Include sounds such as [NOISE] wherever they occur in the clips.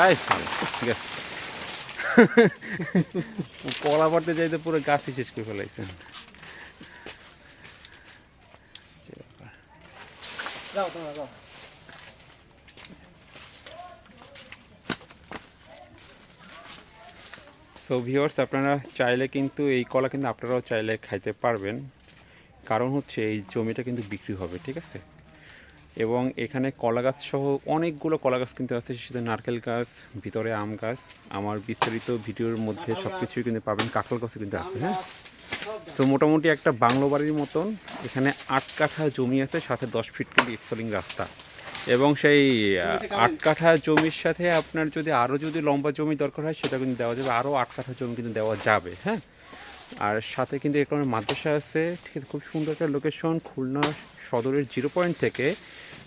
I [LAUGHS] কলা পাড়তে যাইতে পুরো গাছই শেষ করে ফেলাইছেন যাও তোমরা যাও। সো ভিওর্স আপনারা চাইলে কিন্তু এই কলা কিন্তু আপনারাও চাইলে খাইতে পারবেন। কারণ হচ্ছে এই জমিটা কিন্তু বিক্রি হবে ঠিক আছে? এবং এখানে কলা গাছ সহ অনেকগুলো কলা গাছ কিন্তু আছে সেটা নারকেল গাছ, ভিতরে আম গাছ, আমার বিস্তারিত ভিডিওর মধ্যে সব কিছুই কিন্তু পাবেন কাঁকল গাছও কিন্তু আছে হ্যাঁ? সো মোটামুটি একটা বাংলো বাড়ির মতন, এখানে আট কাঠা জমি আছে, সাথে দশ ফিট কিন্তু এক্সলিং রাস্তা। এবং সেই আট কাঠা জমির সাথে আপনার যদি আরও যদি লম্বা জমি দরকার হয়, সেটা কিন্তু দেওয়া যাবে, আরও আট কাঠা জমি কিন্তু দেওয়া যাবে হ্যাঁ? আর সাথে কিন্তু এরকম মাদ্রাসা আছে, ঠিক আছে খুব সুন্দর একটা লোকেশন খুলনা সদরের জিরো পয়েন্ট থেকে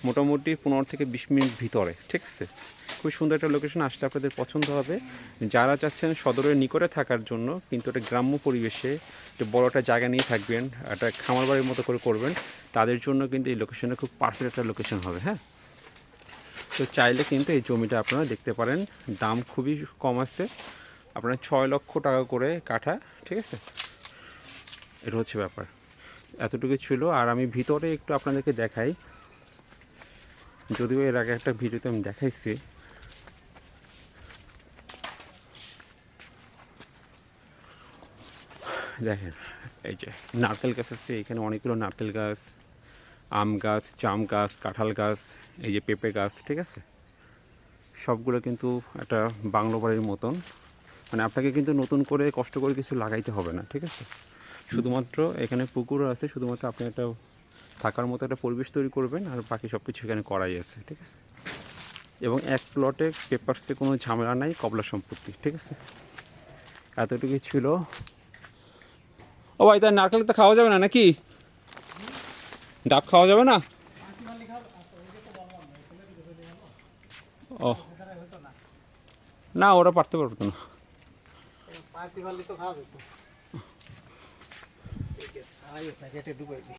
মোটামুটি পনেরো থেকে বিশ মিনিট ভিতরে, ঠিক আছে? খুব সুন্দর একটা লোকেশন আসলে আপনাদের পছন্দ হবে। যারা চাচ্ছেন সদরের নিকটে থাকার জন্য, কিন্তু একটা গ্রাম্য পরিবেশে একটা বড় একটা জায়গা নিয়ে থাকবেন, একটা খামার বাড়ির মতো করে করবেন, তাদের জন্য কিন্তু এই লোকেশনটা খুব পারফেক্ট একটা লোকেশন হবে হ্যাঁ? তো চাইলে কিন্তু এই জমিটা আপনারা দেখতে পারেন। দাম খুবই কম আছে। আপনার ছয় লক্ষ টাকা করে কাঠা, ঠিক আছে? এটা হচ্ছে ব্যাপার। এতটুকু ছিল। আর আমি ভিতরে একটু আপনাদেরকে দেখাই। যদিও এর আগে একটা ভিডিওতে আমি দেখাইছি। দেখেন, এই যে নারকেল গাছ আছে, এখানে অনেকগুলো নারকেল গাছ, আম গাছ, জাম গাছ, কাঁঠাল গাছ, এই যে পেঁপে গাছ, ঠিক আছে? সবগুলো কিন্তু একটা বাংলো বাড়ির মতন। মানে আপনাকে কিন্তু নতুন করে কষ্ট করে কিছু লাগাইতে হবে না, ঠিক আছে? শুধুমাত্র এখানে পুকুরও আছে, শুধুমাত্র আপনি একটা থাকার মতো একটা পরিবেশ তৈরি করবেন আর বাকি সব কিছু এখানে করাই আছে ঠিক আছে? এবং এক প্লটে পেপারসে কোনো ঝামেলা নাই কবলা সম্পত্তি ঠিক আছে? এতটুকুই ছিল। ও ভাই তার নারকেল তো খাওয়া যাবে না নাকি? ডাব খাওয়া যাবে না? ও না ওরা পারতে পারতো না। পার্টি পারলে তো খাওয়া যেত।